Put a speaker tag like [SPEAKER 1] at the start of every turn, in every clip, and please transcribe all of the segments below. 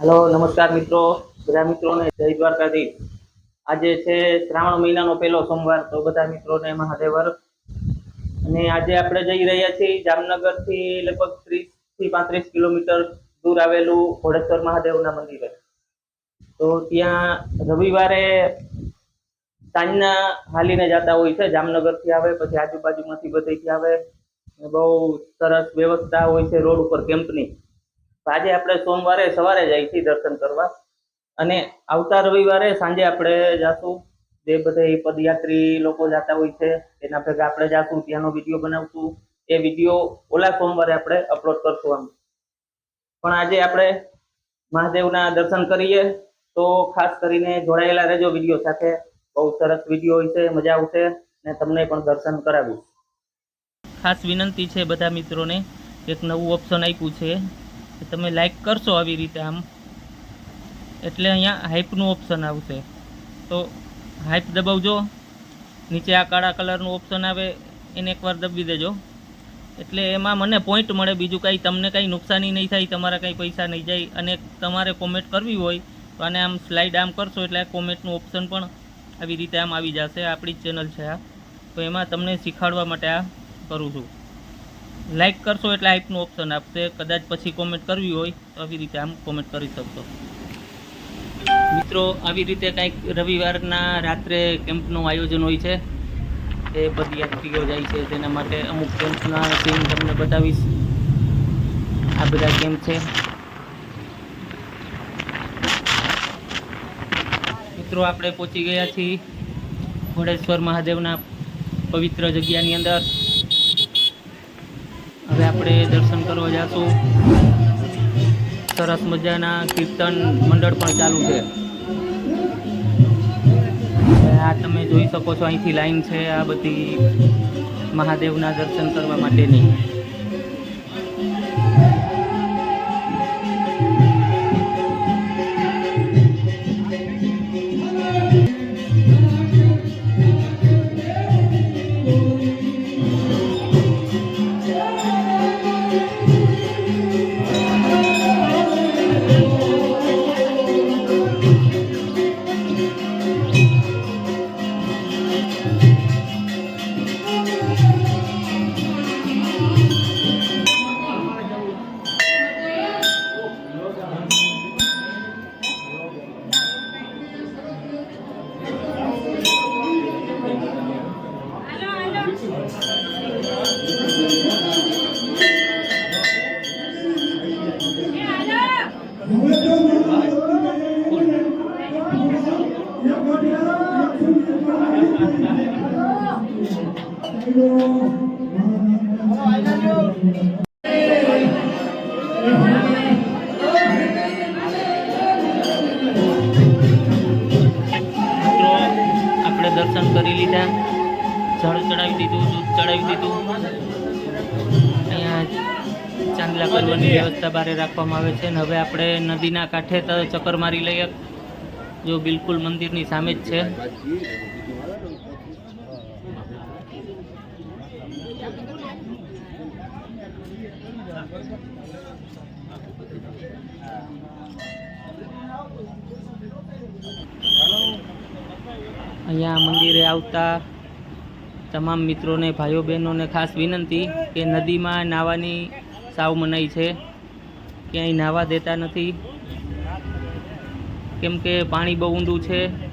[SPEAKER 1] Hello, નમસ્કાર મિત્રો. બધા મિત્રોને જય દ્વારકાધીશ. આજે છે શ્રાવણ મહિનાનો પહેલો સોમવાર, તો બધા મિત્રોને મહાદેવર અને આજે આપણે જઈ રહ્યા છીએ જામનગરથી લગભગ ત્રીસથી પાંત્રીસ કિલોમીટર દૂર આવેલું ઘોડેશ્વર મહાદેવના મંદિરે. તો ત્યાં રવિવારે સાંજના હાલીને જતા હોય છે, જામનગરથી આવે, પછી આજુબાજુમાંથી બધેથી આવે. બહુ સરસ વ્યવસ્થા હોય છે રોડ ઉપર કેમ્પની. આજે આપણે સોમવારે સવારે જાય છીએ દર્શન કરવા. અને આવતા રવિવારે સાંજે આપણે જાશું. જે બધે પદયાત્રી લોકો જતા હોય છે એના ભેગા આપણે જાશું, ત્યાંનો વીડિયો બનાવશું. એ વીડિયો ઓલા સોમવારે આપણે અપલોડ કરશું આમ. પણ આજે આપણે મહાદેવના દર્શન કરીએ, તો ખાસ કરીને જોડાયેલા રહેજો વીડિયો સાથે. બહુ સરસ વીડિયો હોય છે, મજા આવશે અને તમને પણ દર્શન કરાવીશ. ખાસ વિનંતી છે બધા મિત્રોને, એક નવું ઓપ્શન આપ્યું છે. તમે લાઇક કરશો આવી રીતે આમ. એટલે અહીંયા હાઇપનું ઓપ્શન આવશે. તો હાઇપ દબાવજો. નીચે આ કાળા કલરનું ઓપ્શન આવે, એને એકવાર દબાવી દેજો. એટલે એમાં મને પોઈન્ટ મળે, બીજું કાંઈ તમને કાંઈ નુકસાની નહીં થાય, તમારા કાંઈ પૈસા નહીં જાય, અને તમારે કોમેન્ટ કરવી હોય, તો આને આમ સ્લાઇડ આમ કરશો, એટલે કોમેન્ટનું ઓપ્શન પણ આવી રીતે આમ આવી જશે. આપણી ચેનલ છે આ. તો એમાં તમને શીખવાડવા માટે આ કરું છું. લાઈક કરશો એટલે હાઇપનું ઓપ્શન આપશે. કદાચ પછી કોમેન્ટ કરવી હોય, તો આવી રીતે આમ કોમેન્ટ કરી શકશો. મિત્રો, આવી રીતે કંઈક રવિવારના રાત્રે કેમ્પનું આયોજન હોય છે. એ પદયાત્રીઓ જાય છે તેના માટે અમુક કેમ્પના સીન તમને બતાવીશ. આ બધા કેમ્પ છે. મિત્રો, આપણે પહોંચી ગયા છીએ. ઘોડેશ્વર મહાદેવના પવિત્ર જગ્યાની અંદર. હવે આપણે દર્શન કરવા જઈશું સરસ મજાના કીર્તન મંડળ પણ ચાલુ છે. આ તમે જોઈ શકો છો અહીંથી લાઈન છે આ બધી મહાદેવના દર્શન કરવા માટેની. દર્શન કરી લીધા. ઝાડુ ચડાવી દીધું, દૂધ ચડાવી દીધું. અહીંયા ચાંદલા કરવાની વ્યવસ્થા બારે રાખવામાં આવે છે અને હવે આપણે નદીના કાંઠે ચક્કર મારી લઈએ. જો બિલકુલ મંદિરની સામે જ છે. અહીંયા મંદિરે આવતા તમામ મિત્રોને ભાઈઓ બહેનોને ખાસ વિનંતી કે નદીમાં નાહવાની સાવ મનાઈ છે. ક્યાંય નાહવા દેતા નથી. કેમ કે પાણી બહુ ઊંડું છે.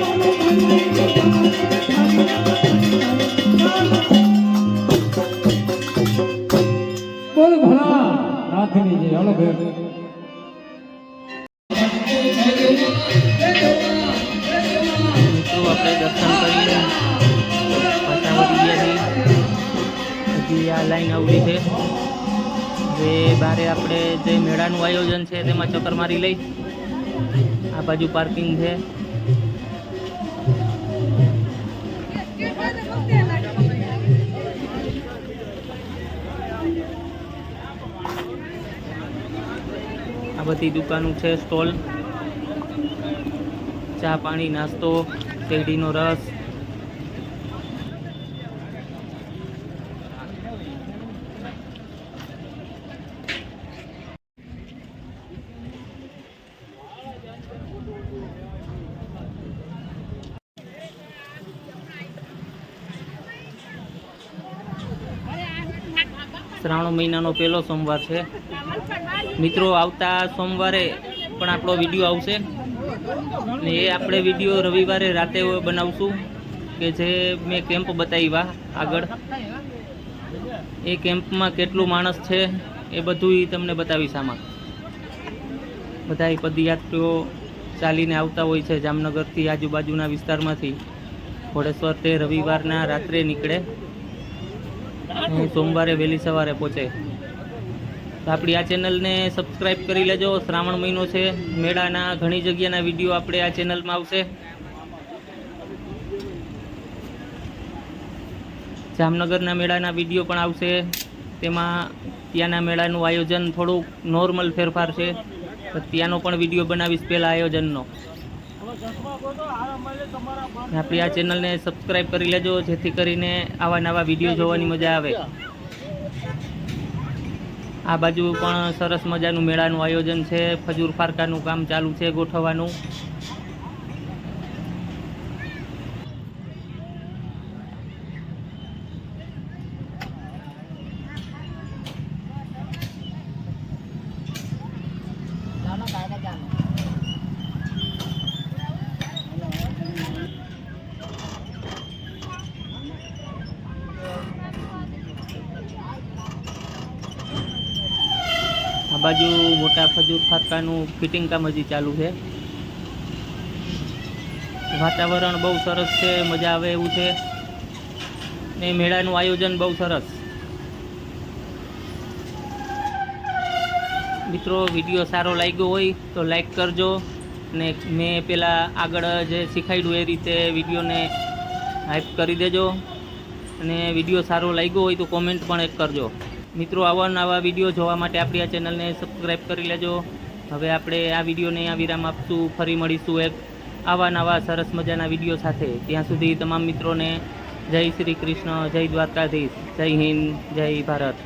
[SPEAKER 2] બોલ આપણે દર્શન કરીને પાછા વળી
[SPEAKER 3] ગયા આ
[SPEAKER 1] લાઈન આવડી છે. જે બારે આપણે જે મેળાનું આયોજન છે તેમાં ચક્કર મારી લઈ. આ બાજુ પાર્કિંગ છે. બધી દુકાનો છે સ્ટોલ. ચા પાણી નાસ્તો શેરડીનો રસ. શ્રાવણ મહિનાનો પહેલો સોમવાર છે. મિત્રો, આવતા સોમવારે પણ આપણો વીડિયો આવશે. ને એ આપણે વીડિયો રવિવારે રાતે બનાવશું, કે જે મેં કેમ્પ બતાવ્યા આગળ. એ કેમ્પમાં કેટલું માણસ છે, એ બધું તમને બતાવીશ આમાં. બધા પદયાત્રીઓ ચાલીને આવતા હોય છે, જામનગરથી આજુબાજુના વિસ્તારમાંથી. ઘોડેશ્વર તે રવિવારના રાત્રે નીકળે. અને સોમવારે વહેલી સવારે પહોંચે. તો આપણી આ ચેનલને સબસ્ક્રાઈબ કરી લેજો. શ્રાવણ મહિનો છે. મેળાના ઘણી જગ્યાના વીડિયો આપણે આ ચેનલમાં આવશે. જામનગરના મેળાના વીડિયો પણ આવશે. તેમાં ત્યાંના મેળાનું આયોજન થોડુંક નોર્મલ ફેરફાર છે. તો ત્યાંનો પણ વીડિયો બનાવીશ પહેલાં આયોજનનો. આપણી આ ચેનલને સબસ્ક્રાઈબ કરી લેજો, જેથી કરીને આવા નવા વીડિયો જોવાની મજા આવે. આ બાજુ પણ સરસ મજાનું મેળાનું આયોજન છે ખજૂર ફારકાનું કામ ચાલુ છે, ગોઠવવાનું. આ બાજુ મોટા ખજૂર ફાટકાનું ફિટિંગ કામ હજી ચાલુ છે. વાતાવરણ બહુ સરસ છે, મજા આવે એવું છે. ને મેળાનું આયોજન બહુ સરસ. મિત્રો, વીડિયો સારો લાગ્યો હોય તો લાઈક કરજો ને મેં પેલા આગળ જે શીખાડ્યું એ રીતે વિડીયોને હાઈપ કરી દેજો. અને વીડિયો સારો લાગ્યો હોય તો કોમેન્ટ પણ એક કરજો. મિત્રો, આવા નવા વીડિયો જોવા માટે આપણી આ ચેનલને સબસ્ક્રાઈબ કરી લેજો. હવે આપણે આ વિડીયોને અહીંયા વિરામ આપશું. ફરી મળીશું એક આવા નવા સરસ મજાના વીડિયો સાથે. ત્યાં સુધી તમામ મિત્રોને જય શ્રી કૃષ્ણ, જય દ્વારકાધીશ, જય હિન્દ, જય ભારત.